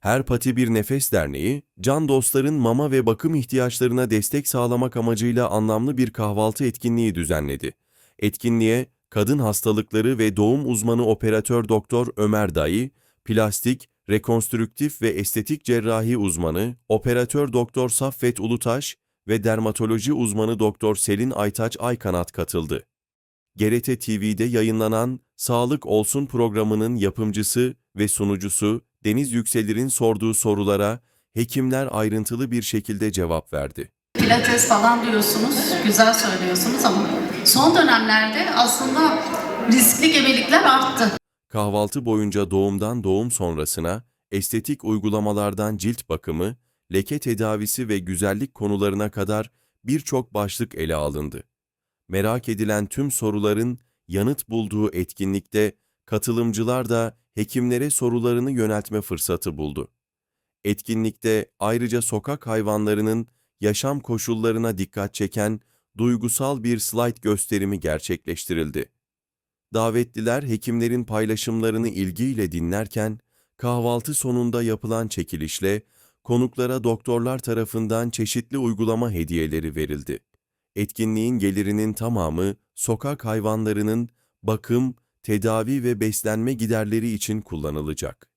Her Pati Bir Nefes Derneği, can dostların mama ve bakım ihtiyaçlarına destek sağlamak amacıyla anlamlı bir kahvaltı etkinliği düzenledi. Etkinliğe kadın hastalıkları ve doğum uzmanı operatör doktor Ömer Dayı, plastik, rekonstrüktif ve estetik cerrahi uzmanı operatör doktor Saffet Ulutaş ve dermatoloji uzmanı doktor Selin Aytaç Aykanat katıldı. GRT TV'de yayınlanan Sağlık Olsun programının yapımcısı ve sunucusu Deniz Yükselir'in sorduğu sorulara hekimler ayrıntılı bir şekilde cevap verdi. Pilates falan diyorsunuz, güzel söylüyorsunuz ama son dönemlerde aslında riskli gebelikler arttı. Kahvaltı boyunca doğumdan doğum sonrasına, estetik uygulamalardan cilt bakımı, leke tedavisi ve güzellik konularına kadar birçok başlık ele alındı. Merak edilen tüm soruların yanıt bulduğu etkinlikte katılımcılar da hekimlere sorularını yöneltme fırsatı buldu. Etkinlikte ayrıca sokak hayvanlarının yaşam koşullarına dikkat çeken duygusal bir slide gösterimi gerçekleştirildi. Davetliler hekimlerin paylaşımlarını ilgiyle dinlerken, kahvaltı sonunda yapılan çekilişle konuklara doktorlar tarafından çeşitli uygulama hediyeleri verildi. Etkinliğin gelirinin tamamı sokak hayvanlarının bakım, tedavi ve beslenme giderleri için kullanılacak.